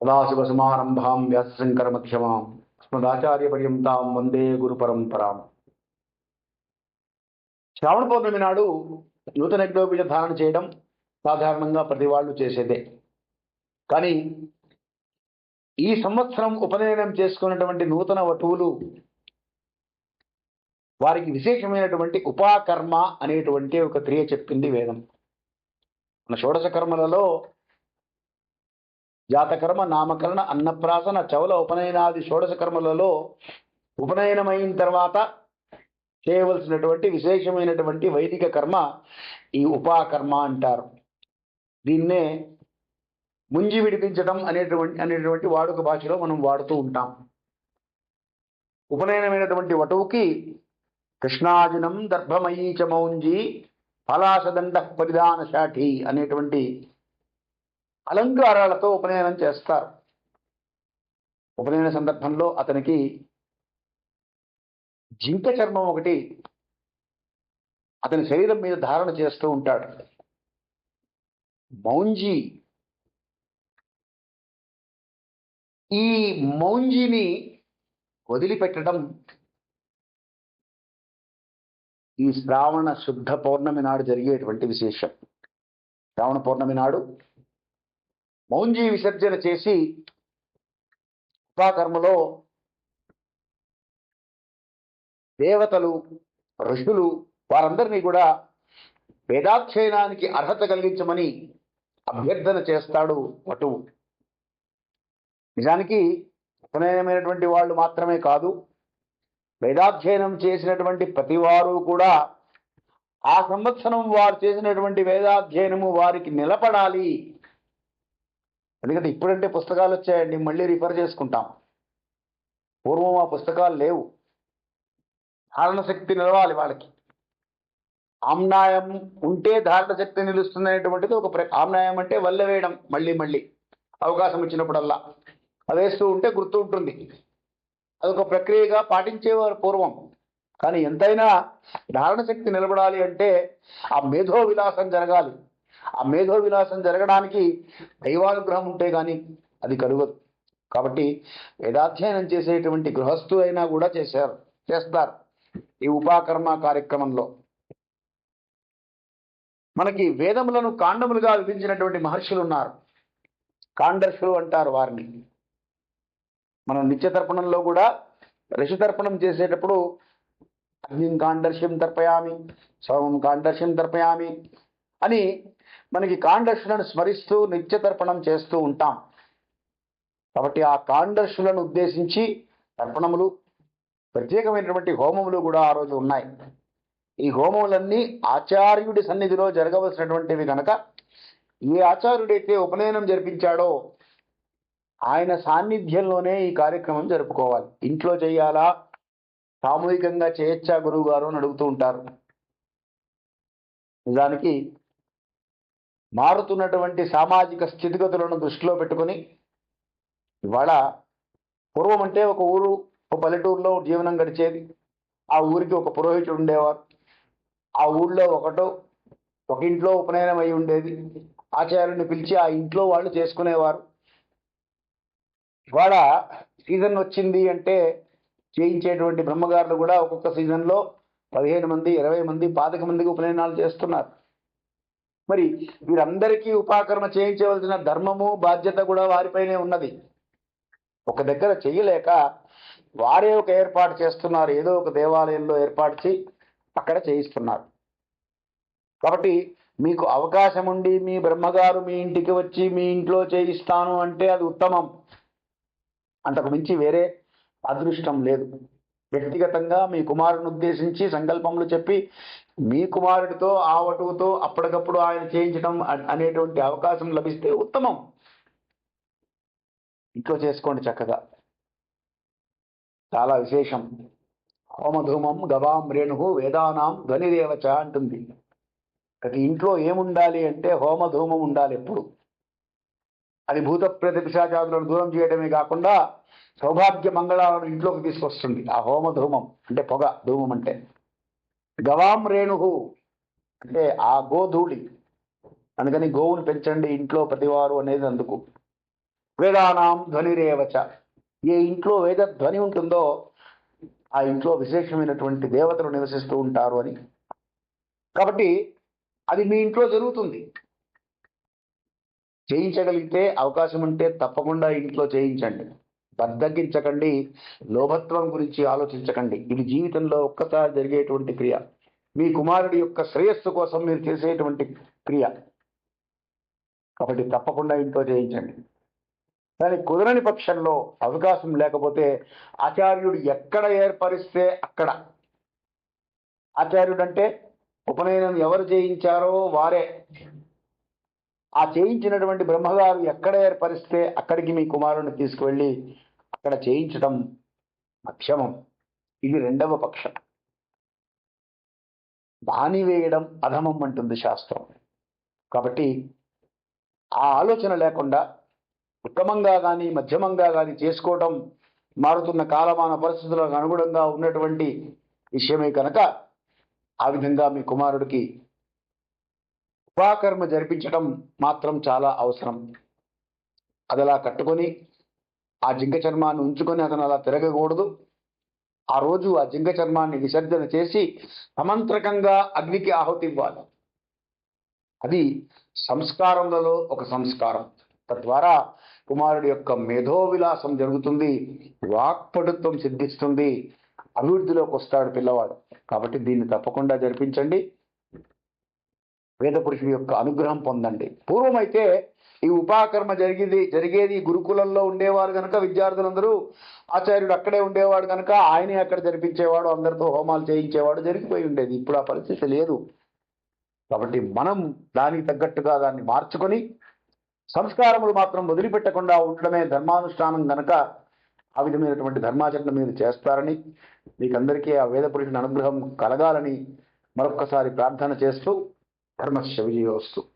సదాశివసమారంభాం వ్యాసశంకరమధ్యమాం స్మదాచార్యపర్యంతాం వందే గురు పరంపరాం శ్రావణ పౌర్ణమి నాడు నూతన యజ్ఞోపీఠ ధారణ చేయడం సాధారణంగా ప్రతి వాళ్ళు చేసేదే. కానీ ఈ సంవత్సరం ఉపనయనం చేసుకున్నటువంటి నూతన వటువులు వారికి విశేషమైనటువంటి ఉపాకర్మ అనేటువంటి ఒక క్రియ చెప్పింది వేదం. మన షోడశ కర్మలలో జాతకర్మ నామకరణ అన్నప్రాసన చవల ఉపనయనాది షోడశ కర్మలలో ఉపనయనమైన తర్వాత చేయవలసినటువంటి విశేషమైనటువంటి వైదిక కర్మ ఈ ఉపాకర్మ అంటారు. దీన్నే ముంజి విడిపించడం అనేటువంటి అనేటువంటి వాడుక భాషలో మనం వాడుతూ ఉంటాం. ఉపనయనమైనటువంటి వటువుకి కృష్ణాజనం దర్భమయీ మౌంజి పలాసదండ పరిధాన శాఠి అనేటువంటి అలంకారాలతో ఉపనయనం చేస్తారు. ఉపనయన సందర్భంలో అతనికి జింక చర్మం ఒకటి అతని శరీరం మీద ధారణ చేస్తూ ఉంటాడు. మౌంజీ ఈ మౌంజీని వదిలిపెట్టడం ఈ శ్రావణ శుద్ధ పౌర్ణమి నాడు జరిగేటువంటి విశేషం. శ్రావణ పౌర్ణమి నాడు మౌంజీ విసర్జన చేసి ఉపాకర్మలో దేవతలు ఋషులు వారందరినీ కూడా వేదాధ్యయనానికి అర్హత కలిగించమని అభ్యర్థన చేస్తాడు వటువు నిజానికి ఉపనయనమైనటువంటి వాళ్ళు మాత్రమే కాదు వేదాధ్యయనం చేసినటువంటి ప్రతివారు కూడా ఆ సంవత్సరం వారు చేసినటువంటి వేదాధ్యయనము వారికి నిలబడాలి ఎందుకంటే ఇప్పుడంటే పుస్తకాలు వచ్చాయండి మళ్ళీ రిఫర్ చేసుకుంటాం. పూర్వం ఆ పుస్తకాలు లేవు. ధారణ శక్తి నిలవాలి వాళ్ళకి. ఆమ్నాయం ఉంటే ధారణ శక్తి నిలుస్తుంది అనేటువంటిది ఒక ప్ర ఆమ్నాయం అంటే వల్ల వేయడం మళ్ళీ మళ్ళీ అవకాశం ఇచ్చినప్పుడల్లా. అది వేస్తూ ఉంటే గుర్తు ఉంటుంది. అదొక ప్రక్రియగా పాటించేవారు పూర్వం. కానీ ఎంతైనా ధారణ శక్తి నిలబడాలి అంటే ఆ మేధో విలాసం జరగాలి. ఆ మేధో విలాసం జరగడానికి దైవానుగ్రహం ఉంటే కానీ అది కలుగదు కాబట్టి వేదాధ్యయనం చేసేటువంటి గృహస్థు అయినా కూడా చేశారు చేస్తారు ఈ ఉపాకర్మ కార్యక్రమంలో. మనకి వేదములను కాండములుగా విభించినటువంటి మహర్షులు ఉన్నారు. కాండర్షులు అంటారు వారిని. మనం నిత్యతర్పణంలో కూడా ఋషితర్పణం చేసేటప్పుడు అగ్నిం కాండర్ష్యం తర్పయామి సోమం కాండర్ష్యం తర్పయామి అని మనకి కాండర్షులను స్మరిస్తూ నిత్యతర్పణం చేస్తూ ఉంటాం. కాబట్టి ఆ కాండర్షులను ఉద్దేశించి తర్పణములు ప్రత్యేకమైనటువంటి హోమములు కూడా ఆ రోజు ఉన్నాయి. ఈ హోమములన్నీ ఆచార్యుడి సన్నిధిలో జరగవలసినటువంటివి కనుక ఏ ఆచార్యుడైతే ఉపనయనం జరిపించాడో ఆయన సాన్నిధ్యంలోనే ఈ కార్యక్రమం జరుపుకోవాలి. ఇంట్లో చేయాలా? సామూహికంగా చేయొచ్చా గురువు గారు అని అడుగుతూ ఉంటారు. నిజానికి మారుతున్నటువంటి సామాజిక స్థితిగతులను దృష్టిలో పెట్టుకొని ఇవాళ పూర్వం అంటే ఒక ఊరు ఒక పల్లెటూరులో జీవనం గడిచేది. ఆ ఊరికి ఒక పురోహితుడు ఉండేవారు. ఆ ఊళ్ళో ఒకటో ఒక ఇంట్లో ఉపనయనం అయి ఉండేది. ఆచార్యుని పిలిచి ఆ ఇంట్లో వాళ్ళు చేసుకునేవారు. ఇవాళ సీజన్ వచ్చింది అంటే చేయించేటువంటి బ్రహ్మగారులు కూడా ఒక్కొక్క సీజన్లో పదిహేను మంది ఇరవై మంది పాతిక మందికి ఉపనయనాలు చేస్తున్నారు. మరి వీరందరికీ ఉపాకరణ చేయించవలసిన ధర్మము బాధ్యత కూడా వారిపైనే ఉన్నది. ఒక దగ్గర చేయలేక వారే ఒక ఏర్పాటు చేస్తున్నారు ఏదో ఒక దేవాలయంలో ఏర్పాటు చేయి అక్కడ చేయిస్తున్నారు. కాబట్టి మీకు అవకాశం ఉండి మీ బ్రహ్మగారు మీ ఇంటికి వచ్చి మీ ఇంట్లో చేయిస్తాను అంటే అది ఉత్తమం. అంతకు మించి వేరే అదృష్టం లేదు. వ్యక్తిగతంగా మీ కుమారుని ఉద్దేశించి సంకల్పములు చెప్పి మీ కుమారుడితో ఆ వటువుతో అప్పటికప్పుడు ఆయన చేయించడం అనేటువంటి అవకాశం లభిస్తే ఉత్తమం. ఇంట్లో చేసుకోండి చక్కగా. చాలా విశేషం. హోమధూమం గవాం రేణుహు వేదానాం ధ్వనిదేవచ అంటుంది. ఇంట్లో ఏముండాలి అంటే హోమధూమం ఉండాలి ఎప్పుడు. అది భూత ప్రేత పిశాచాదులను దూరం చేయడమే కాకుండా సౌభాగ్య మంగళాలను ఇంట్లోకి తీసుకొస్తుంది. ఆ హోమ ధూమం అంటే పొగ ధూమం అంటే. గవాం రేణుహు అంటే ఆ గోధూళి. అందుకని గోవును పెంచండి ఇంట్లో ప్రతివారు అనేది అందుకు. వేదానాం ధ్వనిరేవచ ఏ ఇంట్లో వేద ధ్వని ఉంటుందో ఆ ఇంట్లో విశేషమైనటువంటి దేవతలు నివసిస్తూ ఉంటారు అని. కాబట్టి అది మీ ఇంట్లో జరుగుతుంది. చేయించగలిగితే అవకాశం ఉంటే తప్పకుండా ఇంట్లో చేయించండి. బద్దగించకండి లోభత్వం గురించి ఆలోచించకండి. ఇది జీవితంలో ఒక్కసారి జరిగేటువంటి క్రియ. మీ కుమారుడి యొక్క శ్రేయస్సు కోసం మీరు చేసేటువంటి క్రియ. కాబట్టి తప్పకుండా ఇంట్లో చేయించండి. కానీ కుదరని పక్షంలో అవకాశం లేకపోతే ఆచార్యుడు ఎక్కడ ఏర్పరిస్తే అక్కడ? ఆచార్యుడు అంటే ఉపనయనం ఎవరు చేయించారో వారే. ఆ చేయించినటువంటి బ్రహ్మగారు ఎక్కడ ఏర్పరిస్తే అక్కడికి మీ కుమారుని తీసుకువెళ్ళి అక్కడ చేయించడం అక్షమం. ఇది రెండవ పక్షం. బాని వేయడం అధమం అంటుంది శాస్త్రం. కాబట్టి ఆ ఆలోచన లేకుండా ఉత్తమంగా కానీ మధ్యమంగా కానీ చేసుకోవడం మారుతున్న కాలమాన పరిస్థితులకు అనుగుణంగా ఉన్నటువంటి విషయమే కనుక ఆ విధంగా మీ కుమారుడికి ఉపాకర్మ జరిపించడం మాత్రం చాలా అవసరం. అది అలా కట్టుకొని ఆ జింక చర్మాన్ని ఉంచుకొని అతను అలా తిరగకూడదు. ఆ రోజు ఆ జింక చర్మాన్ని విసర్జన చేసి సమంత్రకంగా అగ్నికి ఆహుతి ఇవ్వాలి. అది సంస్కారములలో ఒక సంస్కారం. తద్వారా కుమారుడి యొక్క మేధో విలాసం జరుగుతుంది వాక్పటుత్వం సిద్ధిస్తుంది అభివృద్ధిలోకి వస్తాడు పిల్లవాడు. కాబట్టి దీన్ని తప్పకుండా జరిపించండి. వేద పురుషుడి యొక్క అనుగ్రహం పొందండి. పూర్వమైతే ఈ ఉపాకర్మ జరిగేది జరిగేది గురుకులంలో ఉండేవారు కనుక విద్యార్థులందరూ ఆచార్యుడు అక్కడే ఉండేవాడు కనుక ఆయనే అక్కడ జరిపించేవాడు అందరితో హోమాలు చేయించేవాడు జరిగిపోయి ఉండేది. ఇప్పుడు ఆ పరిస్థితి లేదు. కాబట్టి మనం దానికి తగ్గట్టుగా దాన్ని మార్చుకొని సంస్కారములు మాత్రం వదిలిపెట్టకుండా ఉండడమే ధర్మానుష్ఠానం గనక ఆ విధమైనటువంటి ధర్మాచరణ మీరు చేస్తారని మీకందరికీ ఆ వేద పురుషుని అనుగ్రహం కలగాలని మరొక్కసారి ప్రార్థన చేస్తూ धर्मस्य विजयोस्तु